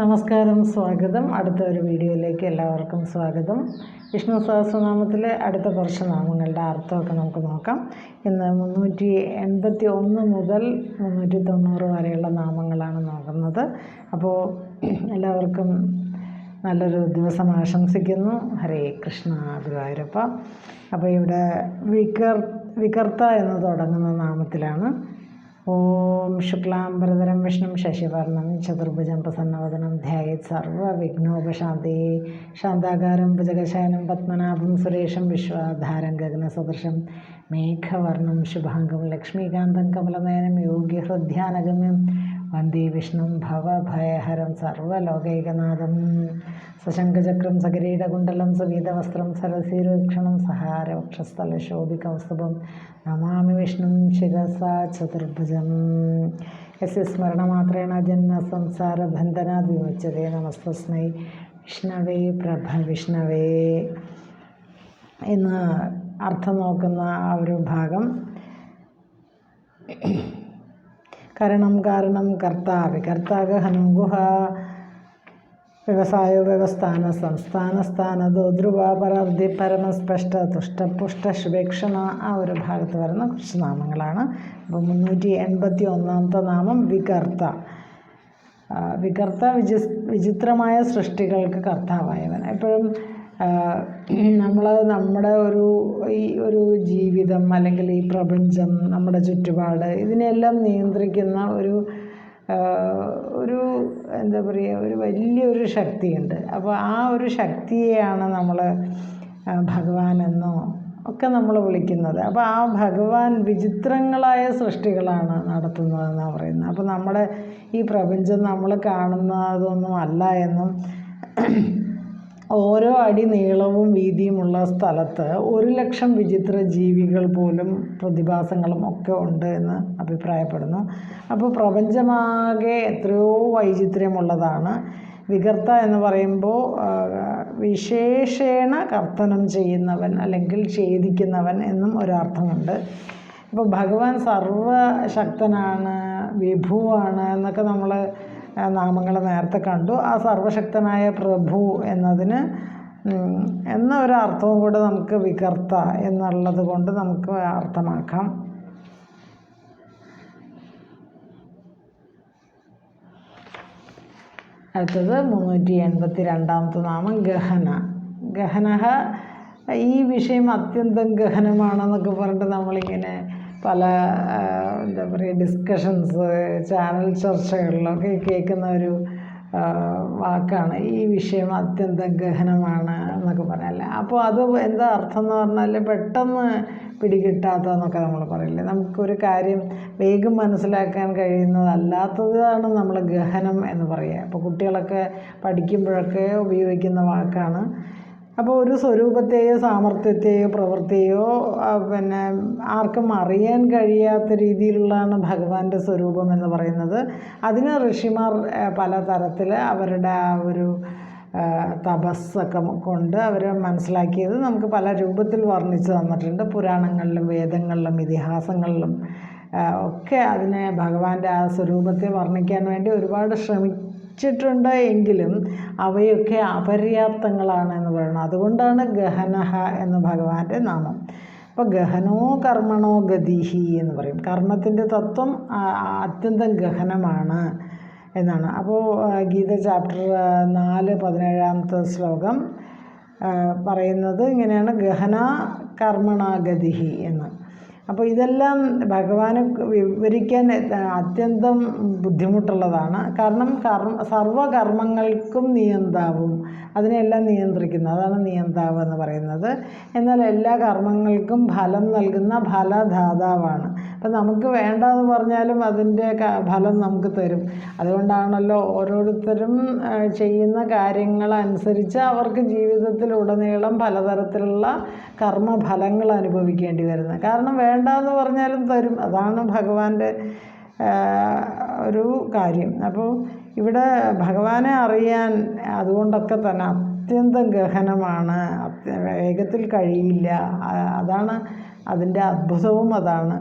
നമസ്കാരം സ്വാഗതം. അടുത്ത ഒരു വീഡിയോയിലേക്ക് എല്ലാവർക്കും സ്വാഗതം. വിഷ്ണു സഹസ്രനാമത്തിലെ അടുത്ത കുറച്ച് നാമങ്ങളുടെ അർത്ഥമൊക്കെ നമുക്ക് നോക്കാം. ഇന്ന് മുന്നൂറ്റി എൺപത്തി ഒന്ന് മുതൽ മുന്നൂറ്റി തൊണ്ണൂറ് വരെയുള്ള നാമങ്ങളാണ് നോക്കുന്നത്. അപ്പോൾ എല്ലാവർക്കും നല്ലൊരു ദിവസം ആശംസിക്കുന്നു. ഹരേ കൃഷ്ണ ഗുരുവായൂരപ്പ. അപ്പോൾ ഇവിടെ വികർ വികർത്ത എന്ന് തുടങ്ങുന്ന നാമത്തിലാണ് ॐ शुक्लाम्बरधरं विष्णुं शशिवर्णं सर्व प्रसन्नवदनं शांताकार भुजगशयन शान्ताकारं भुजगशयनं पद्मनाभं सुरेशं विश्वाधारं मेघवर्णम मेघवर्णं शुभाङ्गं लक्ष्मीकान्तं कमलनयनं योग्यहृध्यानगम्यं വന്ദേ വിഷ്ണും ഭവഭയഹരം സർവലോകൈകനാഥം. സശംഖചക്രം സകിരീടകുണ്ടലം സവീതവസ്ത്രം സരസീരോക്ഷണം സഹാരവക്ഷസ്ഥലശോഭികൗസ്തുഭം. നമാമി വിഷ്ണും ശിരസാ ചതുർഭുജം. യസ് സ്മരണമാത്രേണ ജന്മ സംസാരബന്ധനാത് വിമുച്ചതേ നമസ്തസ്മൈ. വിഷ്ണവേ പ്രഭ വിഷ്ണവേ. എന്ന് അർത്ഥം നോക്കുന്ന ആ ഒരു ഭാഗം കരണം കാരണം കർത്താവ് കർത്താവ് ഗുഹ. വ്യവസായ വ്യവസ്ഥാന സംസ്ഥാന സ്ഥാനതോ ധ്രുവ പരാർദ്ധി പരമസ്പഷ്ട തുഷ്ടപുഷ്ട ശുഭേക്ഷണ ആ ഒരു ഭാഗത്ത് വരുന്ന കുറച്ച് നാമങ്ങളാണ്. അപ്പോൾ മുന്നൂറ്റി എൺപത്തി ഒന്നാമത്തെ നാമം വികർത്ത. വികർത്ത വിചി വിചിത്രമായ സൃഷ്ടികൾക്ക് കർത്താവായവൻ. എപ്പോഴും നമ്മൾ നമ്മുടെ ഒരു ഈ ഒരു ജീവിതം അല്ലെങ്കിൽ ഈ പ്രപഞ്ചം നമ്മുടെ ചുറ്റുപാട് ഇതിനെല്ലാം നിയന്ത്രിക്കുന്ന ഒരു ഒരു എന്താ പറയുക ഒരു വലിയൊരു ശക്തിയുണ്ട്. അപ്പോൾ ആ ഒരു ശക്തിയെയാണ് നമ്മൾ ഭഗവാനെന്നോ ഒക്കെ നമ്മൾ വിളിക്കുന്നത്. അപ്പോൾ ആ ഭഗവാൻ വിചിത്രങ്ങളായ സൃഷ്ടികളാണ് നടത്തുന്നതെന്നാണ് പറയുന്നത്. അപ്പോൾ നമ്മുടെ ഈ പ്രപഞ്ചം നമ്മൾ കാണുന്നതൊന്നും അല്ല എന്നും ഓരോ അടി നീളവും വീതിയുമുള്ള സ്ഥലത്ത് ഒരു ലക്ഷം വിചിത്ര ജീവികൾ പോലും പ്രതിഭാസങ്ങളും ഒക്കെ ഉണ്ട് എന്ന് അഭിപ്രായപ്പെടുന്നു. അപ്പോൾ പ്രപഞ്ചമാകെ എത്രയോ വൈചിത്ര്യമുള്ളതാണ്. വികർത്ത എന്ന് പറയുമ്പോൾ വിശേഷേണ കർത്തനം ചെയ്യുന്നവൻ അല്ലെങ്കിൽ ഛേദിക്കുന്നവൻ എന്നും ഒരർത്ഥമുണ്ട്. ഇപ്പോൾ ഭഗവാൻ സർവശക്തനാണ് വിഭുവാണ് എന്നൊക്കെ നമ്മൾ നാമങ്ങൾ നേരത്തെ കണ്ടു. ആ സർവശക്തനായ പ്രഭു എന്നതിന് എന്ന ഒരു അർത്ഥവും കൂടെ നമുക്ക് വികർത്ത എന്നുള്ളത് കൊണ്ട് നമുക്ക് അർത്ഥമാക്കാം. അടുത്തത് മുന്നൂറ്റി എൺപത്തി രണ്ടാമത്തെ നാമം ഗഹന. ഗഹനഹ ഈ വിഷയം അത്യന്തം ഗഹനമാണെന്നൊക്കെ പറഞ്ഞിട്ട് നമ്മളിങ്ങനെ പല എന്താ പറയുക ഡിസ്കഷൻസ് ചാനൽ ചർച്ചകളിലൊക്കെ കേൾക്കുന്ന ഒരു വാക്കാണ്. ഈ വിഷയം അത്യന്തം ഗഹനമാണ് എന്നൊക്കെ പറയാല്ലേ അപ്പോൾ അത് എന്താ അർത്ഥം എന്ന് പറഞ്ഞാൽ പെട്ടെന്ന് പിടികിട്ടാത്തതെന്നൊക്കെ നമ്മൾ പറയില്ലേ? നമുക്കൊരു കാര്യം വേഗം മനസ്സിലാക്കാൻ കഴിയുന്നതല്ലാത്തതാണ് നമ്മൾ ഗഹനം എന്ന് പറയുക. അപ്പോൾ കുട്ടികളൊക്കെ പഠിക്കുമ്പോഴൊക്കെ ഉപയോഗിക്കുന്ന വാക്കാണ്. അപ്പോൾ ഒരു സ്വരൂപത്തെയോ സാമർത്ഥ്യത്തെയോ പ്രവൃത്തിയോ പിന്നെ ആർക്കും അറിയാൻ കഴിയാത്ത രീതിയിലുള്ളതാണ് ഭഗവാന്റെ സ്വരൂപം എന്ന് പറയുന്നത്. അതിന് ഋഷിമാർ പല തരത്തിൽ അവരുടെ ആ ഒരു തപസ്സൊക്കെ കൊണ്ട് അവർ മനസ്സിലാക്കിയത് നമുക്ക് പല രൂപത്തിൽ വർണിച്ച് തന്നിട്ടുണ്ട്. പുരാണങ്ങളിലും വേദങ്ങളിലും ഇതിഹാസങ്ങളിലും ഒക്കെ അതിനെ ഭഗവാന്റെ ആ സ്വരൂപത്തെ വർണിക്കാൻ വേണ്ടി ഒരുപാട് ശ്രമിച്ചിട്ടുണ്ട് എങ്കിലും അവയൊക്കെ അപര്യാപ്തങ്ങളാണ് എന്ന് പറയുന്നത് അതുകൊണ്ടാണ് ഗഹനഹ എന്ന് ഭഗവാന്റെ നാമം. അപ്പോൾ ഗഹനോ കർമ്മണോ ഗതിഹി എന്ന് പറയും. കർമ്മത്തിന്റെ തത്വം അത്യന്തം ഗഹനമാണ് എന്നാണ്. അപ്പോൾ ഗീത ചാപ്റ്റർ നാല് പതിനേഴാമത്തെ ശ്ലോകം പറയുന്നത് ഇങ്ങനെയാണ്. ഗഹന കർമ്മണാഗതിഹി എന്ന്. അപ്പോൾ ഇതെല്ലാം ഭഗവാന് വിവരിക്കാൻ അത്യന്തം ബുദ്ധിമുട്ടുള്ളതാണ്. കാരണം കർമ്മ സർവകർമ്മങ്ങൾക്കും നിയന്താവും. അതിനെല്ലാം നിയന്ത്രിക്കുന്നു. അതാണ് നിയന്താവ് എന്ന് പറയുന്നത്. എന്നാൽ എല്ലാ കർമ്മങ്ങൾക്കും ഫലം നൽകുന്ന ഫലദാതാവാണ്. അപ്പം നമുക്ക് വേണ്ടെന്ന് പറഞ്ഞാലും അതിന്റെ ഫലം നമുക്ക് തരും. അതുകൊണ്ടാണല്ലോ ഓരോരുത്തരും ചെയ്യുന്ന കാര്യങ്ങളനുസരിച്ച് അവർക്ക് ജീവിതത്തിലുടനീളം പലതരത്തിലുള്ള കർമ്മഫലങ്ങൾ അനുഭവിക്കേണ്ടി വരുന്നത്. കാരണം വേണ്ടെന്ന് പറഞ്ഞാലും തരും. അതാണ് ഭഗവാന്റെ ഒരു കാര്യം. അപ്പോൾ ഇവിടെ ഭഗവാനെ അറിയാൻ അതുകൊണ്ടൊക്കെ തന്നെ അത്യന്തം ഗഹനമാണ്. വേഗത്തിൽ കഴിയില്ല. അതാണ് അതിന്റെ അത്ഭുതവും അതാണ്.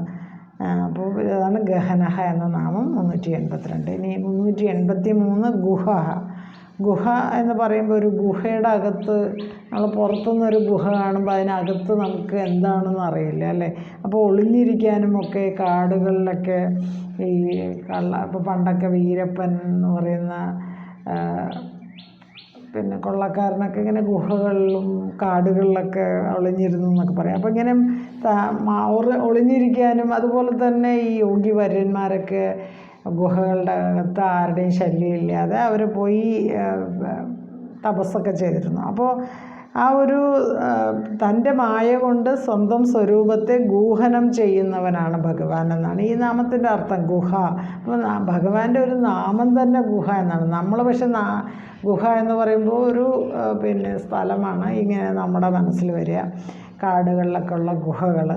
അപ്പോൾ അതാണ് ഗഹനഹ എന്ന നാമം മുന്നൂറ്റി എൺപത്തിരണ്ട്. ഇനി മുന്നൂറ്റി എൺപത്തി മൂന്ന് ഗുഹ. ഗുഹ എന്ന് പറയുമ്പോൾ ഒരു ഗുഹയുടെ അകത്ത് നമ്മൾ പുറത്തുനിന്നൊരു ഗുഹ കാണുമ്പോൾ അതിനകത്ത് നമുക്ക് എന്താണെന്ന് അറിയില്ല അല്ലേ? അപ്പോൾ ഒളിഞ്ഞിരിക്കാനും ഒക്കെ കാടുകളിലൊക്കെ ഈ കള്ള ഇപ്പോൾ പണ്ടൊക്കെ വീരപ്പൻ എന്ന് പറയുന്ന പിന്നെ കൊള്ളക്കാരനൊക്കെ ഇങ്ങനെ ഗുഹകളിലും കാടുകളിലൊക്കെ ഒളിഞ്ഞിരുന്നു എന്നൊക്കെ പറയാം. അപ്പോൾ ഇങ്ങനെ ഒളിഞ്ഞിരിക്കാനും അതുപോലെ തന്നെ ഈ യോഗി വര്യന്മാരൊക്കെ ഗുഹകളുടെ അകത്ത് ആരുടെയും ശല്യം ഇല്ലാതെ അവർ പോയി തപസ്സൊക്കെ ചെയ്തിരുന്നു. അപ്പോൾ ആ ഒരു തന്റെ മായ കൊണ്ട് സ്വന്തം സ്വരൂപത്തെ ഗൂഹനം ചെയ്യുന്നവനാണ് ഭഗവാൻ എന്നാണ് ഈ നാമത്തിന്റെ അർത്ഥം. ഗുഹ. അപ്പോൾ ഭഗവാന്റെ ഒരു നാമം തന്നെ ഗുഹ എന്നാണ്. നമ്മൾ പക്ഷെ നാ ഗുഹ എന്ന് പറയുമ്പോൾ ഒരു പിന്നെ സ്ഥലമാണ് ഇങ്ങനെ നമ്മുടെ മനസ്സിൽ വരിക. കാടുകളിലൊക്കെ ഉള്ള ഗുഹകൾ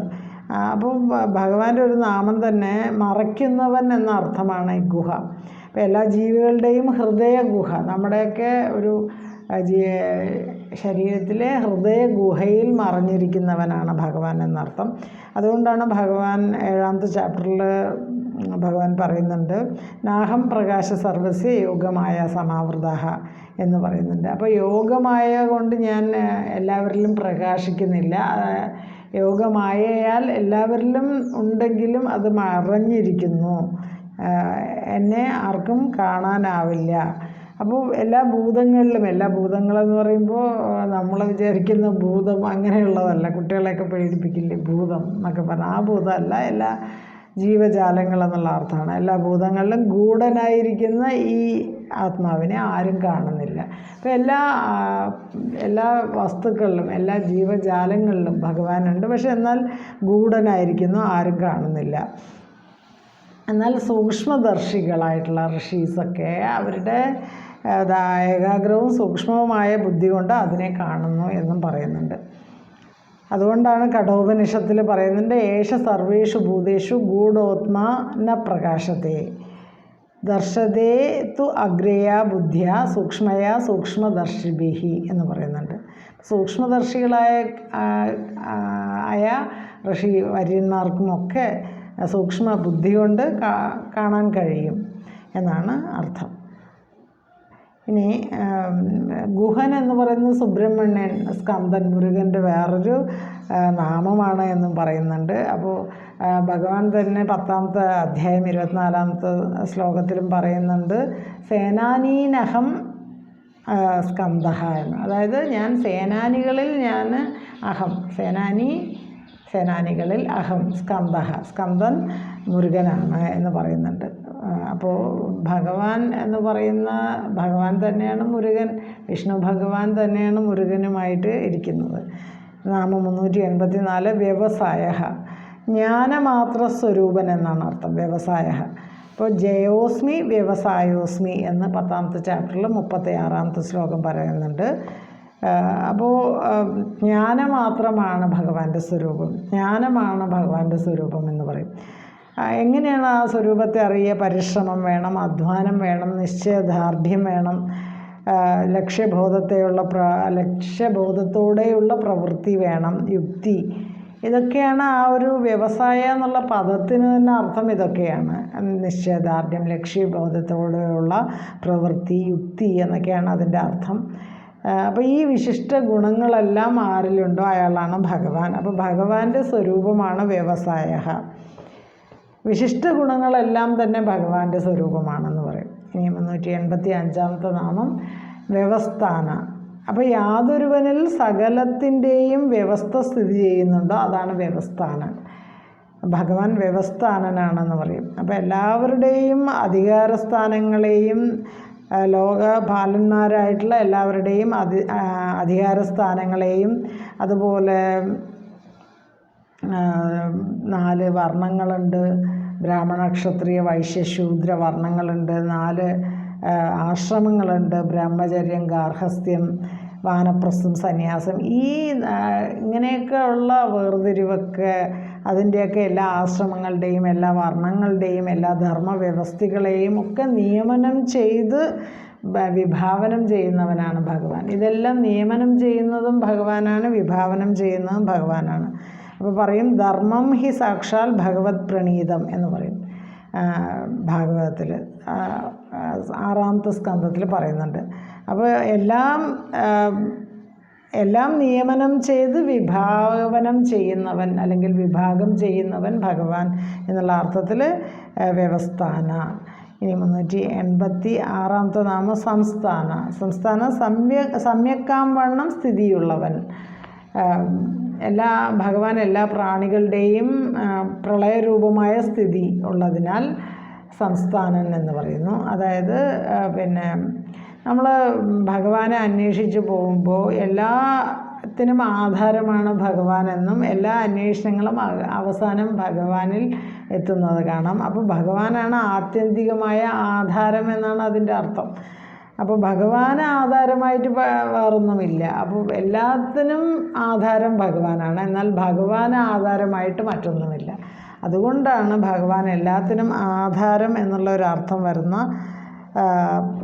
അപ്പം ഭഗവാന്റെ ഒരു നാമം തന്നെ മറയ്ക്കുന്നവൻ എന്ന അർത്ഥമാണ് ഈ ഗുഹ. അപ്പോൾ എല്ലാ ജീവികളുടെയും ഹൃദയ ഗുഹ. നമ്മുടെയൊക്കെ ഒരു ശരീരത്തിലെ ഹൃദയ ഗുഹയിൽ മറഞ്ഞിരിക്കുന്നവനാണ് ഭഗവാൻ എന്നർത്ഥം. അതുകൊണ്ടാണ് ഭഗവാൻ ഏഴാമത്തെ ചാപ്റ്ററിൽ ഭഗവാൻ പറയുന്നുണ്ട് നാഹം പ്രകാശ സർവസ്യ യോഗമായ സമാവൃത എന്ന് പറയുന്നുണ്ട്. അപ്പോൾ യോഗമായ കൊണ്ട് ഞാൻ എല്ലാവരിലും പ്രകാശിക്കുന്നില്ല. യോഗമായയാൽ എല്ലാവരിലും ഉണ്ടെങ്കിലും അത് മറഞ്ഞിരിക്കുന്നു. എന്നെ ആർക്കും കാണാനാവില്ല. അപ്പോൾ എല്ലാ ഭൂതങ്ങളിലും എല്ലാ ഭൂതങ്ങളെന്ന് പറയുമ്പോൾ നമ്മൾ വിചാരിക്കുന്ന ഭൂതം അങ്ങനെയുള്ളതല്ല. കുട്ടികളെയൊക്കെ പേടിപ്പിക്കില്ലേ? ഭൂതം എന്നൊക്കെ പറഞ്ഞാൽ ആ ഭൂതമല്ല എല്ലാ ജീവജാലങ്ങളെന്നുള്ള അർത്ഥമാണ്. എല്ലാ ഭൂതങ്ങളിലും ഗൂഢനായിരിക്കുന്ന ഈ ആത്മാവിനെ ആരും കാണുന്നില്ല. അപ്പോൾ എല്ലാ എല്ലാ വസ്തുക്കളിലും എല്ലാ ജീവജാലങ്ങളിലും ഭഗവാനുണ്ട്. പക്ഷെ എന്നാൽ ഗൂഢനായിരിക്കുന്നു ആരും കാണുന്നില്ല. എന്നാൽ സൂക്ഷ്മദർശികളായിട്ടുള്ള ഋഷീസൊക്കെ അവരുടെ ഏകാഗ്രവും സൂക്ഷ്മവുമായ ബുദ്ധി കൊണ്ട് അതിനെ കാണുന്നു എന്നും പറയുന്നുണ്ട്. അതുകൊണ്ടാണ് കഠോപനിഷത്തിൽ പറയുന്നുണ്ട് ഏഷ സർവേഷു ഭൂതേഷു ഗൂഢോത്മാ ന പ്രകാശത്തെ ദർശതേ തു അഗ്രയാ ബുദ്ധിയ സൂക്ഷ്മയാ സൂക്ഷ്മദർശിഭിഹി എന്ന് പറയുന്നുണ്ട്. സൂക്ഷ്മദർശികളായ ആയ ഋഷി വര്യന്മാർക്കുമൊക്കെ സൂക്ഷ്മ ബുദ്ധി കൊണ്ട് കാണാൻ കഴിയും എന്നാണ് അർത്ഥം. ഇനി ഗുഹൻ എന്ന് പറയുന്നത് സുബ്രഹ്മണ്യൻ സ്കന്ദൻ മുരുകന്റെ വേറൊരു നാമമാണ് എന്നും പറയുന്നുണ്ട്. അപ്പോൾ ഭഗവാൻ തന്നെ പത്താമത്തെ അധ്യായം ഇരുപത്തിനാലാമത്തെ ശ്ലോകത്തിലും പറയുന്നുണ്ട് സേനാനീനഹം സ്കന്ധ എന്ന്. അതായത് ഞാൻ സേനാനികളിൽ ഞാൻ അഹം സേനാനി സേനാനികളിൽ അഹം സ്കന്ദഹ സ്കന്ദൻ മുരുകനാണ് എന്ന് പറയുന്നുണ്ട്. അപ്പോൾ ഭഗവാൻ എന്ന് പറയുന്ന ഭഗവാൻ തന്നെയാണ് മുരുകൻ വിഷ്ണു ഭഗവാൻ തന്നെയാണ് മുരുകനുമായിട്ട് ഇരിക്കുന്നത്. നാമം മുന്നൂറ്റി എൺപത്തി നാല് വ്യവസായ ജ്ഞാനമാത്ര സ്വരൂപൻ എന്നാണ് അർത്ഥം വ്യവസായ അപ്പോൾ ജയോസ്മി വ്യവസായോസ്മി എന്ന് പത്താമത്തെ ചാപ്റ്ററിൽ മുപ്പത്തി ആറാമത്തെ ശ്ലോകം പറയുന്നുണ്ട്. അപ്പോൾ ജ്ഞാനമാത്രമാണ് ഭഗവാന്റെ സ്വരൂപം. ജ്ഞാനമാണ് ഭഗവാന്റെ സ്വരൂപം എന്ന് പറയും. എങ്ങനെയാണ് ആ സ്വരൂപത്തെ അറിയുക പരിശ്രമം വേണം അധ്വാനം വേണം നിശ്ചയദാർഢ്യം വേണം ലക്ഷ്യബോധത്തെയുള്ള പ്ര ലക്ഷ്യബോധത്തോടെയുള്ള പ്രവൃത്തി വേണം യുക്തി. ഇതൊക്കെയാണ് ആ ഒരു വ്യവസായ എന്നുള്ള പദത്തിന് തന്നെ അർത്ഥം ഇതൊക്കെയാണ്. നിശ്ചയദാർഢ്യം ലക്ഷ്യബോധത്തോടെയുള്ള പ്രവൃത്തി യുക്തി എന്നൊക്കെയാണ് അതിന്റെ അർത്ഥം. അപ്പോൾ ഈ വിശിഷ്ട ഗുണങ്ങളെല്ലാം ആരിലുണ്ടോ? അയാളാണ് ഭഗവാൻ. അപ്പോൾ ഭഗവാന്റെ സ്വരൂപമാണ് വ്യവസായ. വിശിഷ്ട ഗുണങ്ങളെല്ലാം തന്നെ ഭഗവാന്റെ സ്വരൂപമാണെന്ന് ഇനി മുന്നൂറ്റി എൺപത്തി അഞ്ചാമത്തെ നാമം വ്യവസ്ഥാന. അപ്പോൾ യാതൊരുവനിൽ സകലത്തിന്റെയും വ്യവസ്ഥ സ്ഥിതി ചെയ്യുന്നുണ്ടോ? അതാണ് വ്യവസ്ഥാനൻ ഭഗവാൻ വ്യവസ്ഥാനനാണെന്ന് പറയും. അപ്പോൾ എല്ലാവരുടെയും അധികാരസ്ഥാനങ്ങളെയും ലോകപാലന്മാരായിട്ടുള്ള എല്ലാവരുടെയും അധി അധികാരസ്ഥാനങ്ങളെയും അതുപോലെ നാല് വർണങ്ങളുണ്ട്. ബ്രാഹ്മണ ക്ഷത്രിയ വൈശ്യ ശൂദ്ര വർണങ്ങളുണ്ട് നാല് ആശ്രമങ്ങളുണ്ട് ബ്രഹ്മചര്യം ഗാർഹസ്ഥ്യം വാനപ്രസ്ഥം സന്യാസം. ഈ ഇങ്ങനെയൊക്കെ ഉള്ള വേർതിരിവൊക്കെ അതിന്റെയൊക്കെ എല്ലാ ആശ്രമങ്ങളുടെയും എല്ലാ വർണങ്ങളുടെയും എല്ലാ ധർമ്മ വ്യവസ്ഥകളെയും ഒക്കെ നിയമനം ചെയ്ത് വിഭാവനം ചെയ്യുന്നവനാണ് ഭഗവാൻ. ഇതെല്ലാം നിയമനം ചെയ്യുന്നതും ഭഗവാനാണ് വിഭാവനം ചെയ്യുന്നതും ഭഗവാനാണ്. അപ്പോൾ പറയും ധർമ്മം ഹി സാക്ഷാൽ ഭഗവത് പ്രണീതം എന്ന് പറയും. ഭാഗവതത്തിൽ ആറാമത്തെ സ്കന്ധത്തിൽ പറയുന്നുണ്ട്. അപ്പോൾ എല്ലാം എല്ലാം നിയമനം ചെയ്ത് വിഭാവനം ചെയ്യുന്നവൻ അല്ലെങ്കിൽ വിഭാഗം ചെയ്യുന്നവൻ ഭഗവാൻ എന്നുള്ള അർത്ഥത്തിൽ വ്യവസ്ഥാന. ഇനി മുന്നൂറ്റി എൺപത്തി ആറാമത്തെ നാമം സംസ്ഥാന. സംസ്ഥാന സമ്യ സമ്യക്കാം വണ്ണം സ്ഥിതിയുള്ളവൻ. എല്ലാ ഭഗവാൻ എല്ലാ പ്രാണികളുടെയും പ്രളയരൂപമായ സ്ഥിതി ഉള്ളതിനാൽ സംസ്ഥാനൻ എന്ന് പറയുന്നു. അതായത് പിന്നെ നമ്മൾ ഭഗവാനെ അന്വേഷിച്ച് പോകുമ്പോൾ എല്ലാത്തിനും ആധാരമാണ് ഭഗവാൻ എന്നും എല്ലാ അന്വേഷണങ്ങളും അവസാനം ഭഗവാനിൽ എത്തുന്നത് കാണാം. അപ്പോൾ ഭഗവാനാണ് ആത്യന്തികമായ ആധാരം എന്നാണ് അതിന്റെ അർത്ഥം. അപ്പോൾ ഭഗവാന് ആധാരമായിട്ട് വേറൊന്നുമില്ല. അപ്പോൾ എല്ലാത്തിനും ആധാരം ഭഗവാനാണ്. എന്നാൽ ഭഗവാന് ആധാരമായിട്ട് മറ്റൊന്നുമില്ല. അതുകൊണ്ടാണ് ഭഗവാൻ എല്ലാത്തിനും ആധാരം എന്നുള്ള ഒരു അർത്ഥം വരുന്ന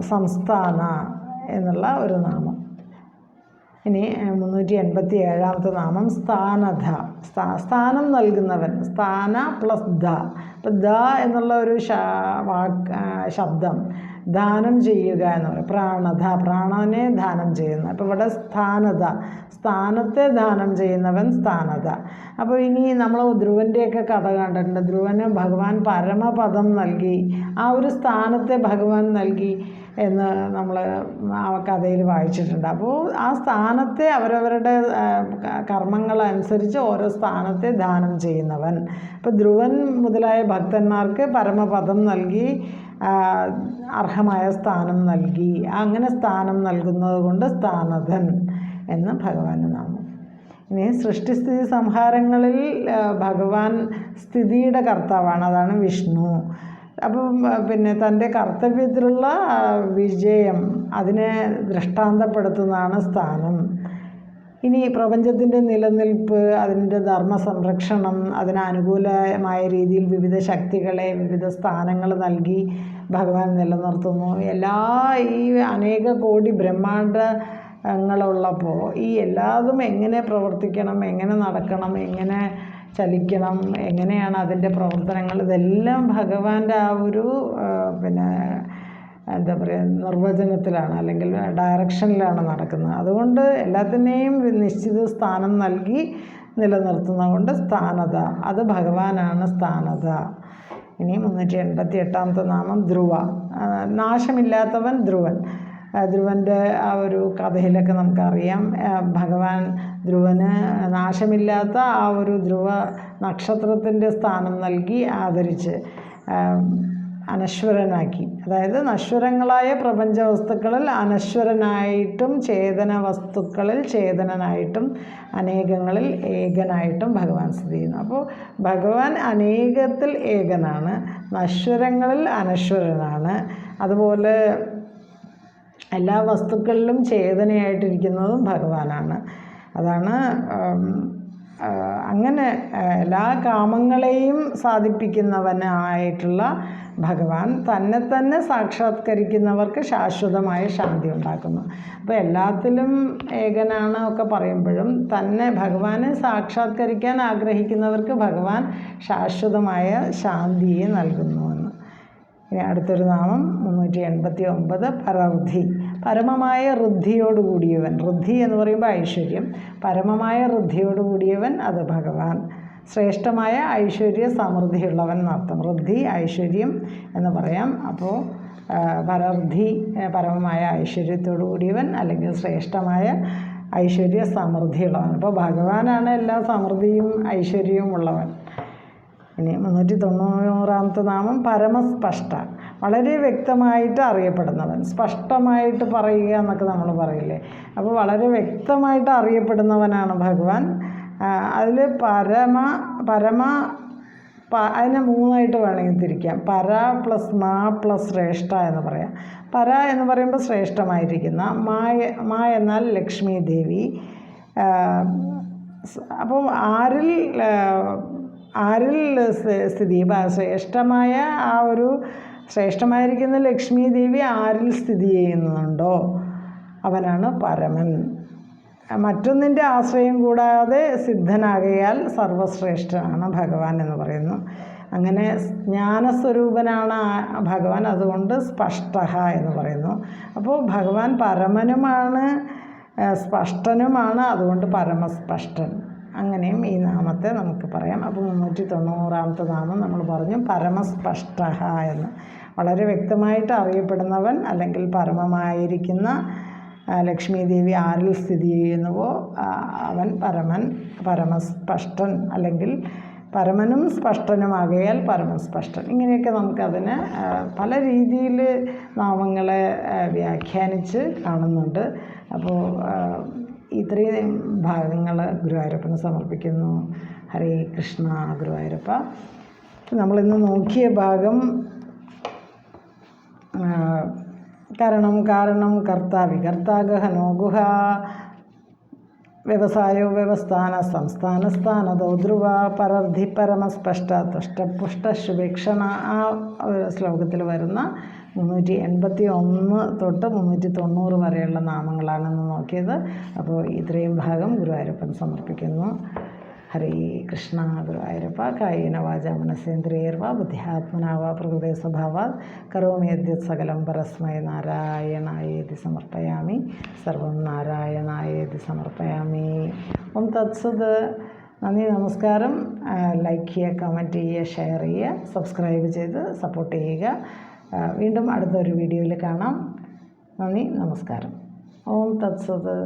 സംസ്ഥാന എന്നുള്ള ഒരു നാമം. ഇനി മുന്നൂറ്റി എൺപത്തി ഏഴാമത്തെ നാമം സ്ഥാനധ. സ്ഥാ സ്ഥാനം നൽകുന്നവൻ. സ്ഥാന പ്ലസ് ധ. അപ്പം ധ എന്നുള്ള ഒരു വാക്ക് ശബ്ദം. ദാനം ചെയ്യുക എന്ന് പറയും. പ്രാണത പ്രാണനെ ദാനം ചെയ്യുന്ന. അപ്പോൾ ഇവിടെ സ്ഥാനത സ്ഥാനത്തെ ദാനം ചെയ്യുന്നവൻ സ്ഥാനത. അപ്പോൾ ഇനി നമ്മൾ ധ്രുവന്റെയൊക്കെ കഥ കണ്ടിട്ടുണ്ട്. ധ്രുവന് ഭഗവാൻ പരമപദം നൽകി ആ ഒരു സ്ഥാനത്തെ ഭഗവാൻ നൽകി എന്ന് നമ്മൾ ആ കഥയിൽ വായിച്ചിട്ടുണ്ട്. അപ്പോൾ ആ സ്ഥാനത്തെ അവരവരുടെ കർമ്മങ്ങൾ അനുസരിച്ച് ഓരോ സ്ഥാനത്തെ ദാനം ചെയ്യുന്നവൻ. അപ്പോൾ ധ്രുവൻ മുതലായ ഭക്തന്മാർക്ക് പരമപദം നൽകി അർഹമായ സ്ഥാനം നൽകി. അങ്ങനെ സ്ഥാനം നൽകുന്നത് കൊണ്ട് സ്ഥാനധൻ എന്ന് ഭഗവാന് നാമം. ഇനി സൃഷ്ടിസ്ഥിതി സംഹാരങ്ങളിൽ ഭഗവാൻ സ്ഥിതിയുടെ കർത്താവാണ് അതാണ് വിഷ്ണു. അപ്പം പിന്നെ തന്റെ കർത്തവ്യത്തിലുള്ള വിജയം അതിനെ ദൃഷ്ടാന്തപ്പെടുത്തുന്നതാണ് സ്ഥാനം. ഇനി പ്രപഞ്ചത്തിന്റെ നിലനിൽപ്പ് അതിന്റെ ധർമ്മ സംരക്ഷണം അതിനനുകൂലമായ രീതിയിൽ വിവിധ ശക്തികളെ വിവിധ സ്ഥാനങ്ങൾ നൽകി ഭഗവാൻ നിലനിർത്തുന്നു. എല്ലാ ഈ അനേക കോടി ബ്രഹ്മാണ്ടങ്ങളുള്ളപ്പോൾ ഈ എല്ലാതും എങ്ങനെ പ്രവർത്തിക്കണം എങ്ങനെ നടക്കണം എങ്ങനെ ചലിക്കണം എങ്ങനെയാണ് അതിന്റെ പ്രവർത്തനങ്ങൾ ഇതെല്ലാം ഭഗവാന്റെ ആ ഒരു പിന്നെ എന്താ പറയുക നിർവചനത്തിലാണ് അല്ലെങ്കിൽ ഡയറക്ഷനിലാണ് നടക്കുന്നത്. അതുകൊണ്ട് എല്ലാത്തിനെയും നിശ്ചിത സ്ഥാനം നൽകി നിലനിർത്തുന്നതുകൊണ്ട് സ്ഥാനത അത് ഭഗവാനാണ് സ്ഥാനത. ഇനി മുന്നൂറ്റി എൺപത്തി എട്ടാമത്തെ നാമം ധ്രുവ. നാശമില്ലാത്തവൻ ധ്രുവൻ. ധ്രുവന്റെ ആ ഒരു കഥയിലൊക്കെ നമുക്കറിയാം ഭഗവാൻ ധ്രുവന് നാശമില്ലാത്ത ആ ഒരു ധ്രുവ നക്ഷത്രത്തിന്റെ സ്ഥാനം നൽകി ആദരിച്ച് അനശ്വരനാക്കി. അതായത് നശ്വരങ്ങളായ പ്രപഞ്ച വസ്തുക്കളിൽ അനശ്വരനായിട്ടും ചേതന വസ്തുക്കളിൽ ചേതനനായിട്ടും അനേകങ്ങളിൽ ഏകനായിട്ടും ഭഗവാൻ സ്ഥിതി ചെയ്യുന്നു. അപ്പോൾ ഭഗവാൻ അനേകത്തിൽ ഏകനാണ് നശ്വരങ്ങളിൽ അനശ്വരനാണ്. അതുപോലെ എല്ലാ വസ്തുക്കളിലും ചേതനയായിട്ടിരിക്കുന്നതും ഭഗവാനാണ്. അതാണ് അങ്ങനെ എല്ലാ കാമങ്ങളെയും സാധിപ്പിക്കുന്നവനായിട്ടുള്ള ഭഗവാൻ തന്നെ തന്നെ സാക്ഷാത്കരിക്കുന്നവർക്ക് ശാശ്വതമായ ശാന്തി ഉണ്ടാക്കുന്നു. അപ്പോൾ എല്ലാത്തിലും ഏകനാണ് ഒക്കെ പറയുമ്പോഴും തന്നെ ഭഗവാനെ സാക്ഷാത്കരിക്കാൻ ആഗ്രഹിക്കുന്നവർക്ക് ഭഗവാൻ ശാശ്വതമായ ശാന്തിയെ നൽകുന്നുവെന്ന് ഇനി അടുത്തൊരു നാമം മുന്നൂറ്റി എൺപത്തി ഒമ്പത് പരവൃദ്ധി പരമമായ ഋദ്ധിയോട് കൂടിയവൻ. ഋദ്ധി എന്ന് പറയുമ്പോൾ ഐശ്വര്യം. പരമമായ ഋദ്ധിയോട് കൂടിയവൻ അത് ഭഗവാൻ. ശ്രേഷ്ഠമായ ഐശ്വര്യ സമൃദ്ധിയുള്ളവൻ എന്നർത്ഥം ഋദ്ധി ഐശ്വര്യം എന്ന് പറയാം. അപ്പോൾ പരർദ്ധി പരമമായ ഐശ്വര്യത്തോടു കൂടിയവൻ അല്ലെങ്കിൽ ശ്രേഷ്ഠമായ ഐശ്വര്യ സമൃദ്ധിയുള്ളവൻ. അപ്പോൾ ഭഗവാനാണ് എല്ലാ സമൃദ്ധിയും ഐശ്വര്യവും ഉള്ളവൻ. ഇനി മുന്നൂറ്റി തൊണ്ണൂറാമത്തെ നാമം പരമസ്പഷ്ട. വളരെ വ്യക്തമായിട്ട് അറിയപ്പെടുന്നവൻ. സ്പഷ്ടമായിട്ട് പറയുക എന്നൊക്കെ നമ്മൾ പറയില്ലേ? അപ്പോൾ വളരെ വ്യക്തമായിട്ട് അറിയപ്പെടുന്നവനാണ് ഭഗവാൻ. അതിൽ പരമ പരമ അതിനെ മൂന്നായിട്ട് വേണമെങ്കിൽ തിരിക്കാം. പര പ്ലസ് മാ പ്ലസ് ശ്രേഷ്ഠ എന്ന് പറയാം. പര എന്ന് പറയുമ്പോൾ ശ്രേഷ്ഠമായിരിക്കുന്ന മായ മാ എന്നാൽ ലക്ഷ്മി ദേവി. അപ്പോൾ ആരിൽ ആരിൽ സ്ഥിതി ശ്രേഷ്ഠമായ ആ ഒരു ശ്രേഷ്ഠമായിരിക്കുന്ന ലക്ഷ്മി ദേവി ആരിൽ സ്ഥിതി ചെയ്യുന്നുണ്ടോ? അവനാണ് പരമൻ. മറ്റൊന്നിന്റെ ആശ്രയം കൂടാതെ സിദ്ധനാകയാൽ സർവശ്രേഷ്ഠനാണ് ഭഗവാൻ എന്ന് പറയുന്നു. അങ്ങനെ ജ്ഞാനസ്വരൂപനാണ് ഭഗവാൻ അതുകൊണ്ട് സ്പഷ്ട എന്ന് പറയുന്നു. അപ്പോൾ ഭഗവാൻ പരമനുമാണ് സ്പഷ്ടനുമാണ് അതുകൊണ്ട് പരമസ്പഷ്ടൻ. അങ്ങനെയും ഈ നാമത്തെ നമുക്ക് പറയാം. അപ്പോൾ മുന്നൂറ്റി തൊണ്ണൂറാമത്തെ നാമം നമ്മൾ പറഞ്ഞു പരമസ്പഷ്ട എന്ന്. വളരെ വ്യക്തമായിട്ട് അറിയപ്പെടുന്നവൻ അല്ലെങ്കിൽ പരമമായിരിക്കുന്ന ലക്ഷ്മി ദേവി ആരിൽ സ്ഥിതി ചെയ്യുന്നുവോ അവൻ പരമൻ പരമസ്പഷ്ടൻ അല്ലെങ്കിൽ പരമനും സ്പഷ്ടനുമാകയാൽ പരമസ്പഷ്ടൻ. ഇങ്ങനെയൊക്കെ നമുക്കതിന് പല രീതിയിൽ നാമങ്ങളെ വ്യാഖ്യാനിച്ച് കാണുന്നുണ്ട്. അപ്പോൾ ഇത്രയും ഭാഗങ്ങൾ ഗുരുവായൂരപ്പന് സമർപ്പിക്കുന്നു. ഹരേ കൃഷ്ണ ഗുരുവായൂരപ്പ. നമ്മളിന്ന് നോക്കിയ ഭാഗം കരണം കാരണം കർത്താവി. വികർത്താഗഹനോ ഗുഹ. വ്യവസായോ വ്യവസ്ഥാന സംസ്ഥാന സ്ഥാന ധ്രുവ. പരർധി പരമസ്പഷ്ട തുഷ്ടപുഷ്ട ശുഭേക്ഷണ. ആ ശ്ലോകത്തിൽ വരുന്ന മുന്നൂറ്റി എൺപത്തി ഒന്ന് തൊട്ട് മുന്നൂറ്റി തൊണ്ണൂറ് വരെയുള്ള നാമങ്ങളാണെന്ന് നോക്കിയത്. അപ്പോൾ ഇത്രയും ഭാഗം ഗുരുവായൂരപ്പൻ സമർപ്പിക്കുന്നു. ഹരേ കൃഷ്ണ ഗുരുവായൂരപ്പ കായേന വാച മനസേന്ദ്രിയർവ ബുദ്ധ്യാത്മനാവ പ്രകൃതി സ്വഭാവ കരോമി യദ്യത് സകലം പരസ്മയ നാരായണായേതി സമർപ്പയാമി സർവം നാരായണായേതി സമർപ്പയാമി. ഓം തത്സത്. നന്ദി നമസ്കാരം. ലൈക്ക് ചെയ്യുക കമന്റ് ചെയ്യുക ഷെയർ ചെയ്യുക സബ്സ്ക്രൈബ് ചെയ്ത് സപ്പോർട്ട് ചെയ്യുക. വീണ്ടും അടുത്തൊരു വീഡിയോയിൽ കാണാം. നന്ദി നമസ്കാരം. ഓം തത്സത്.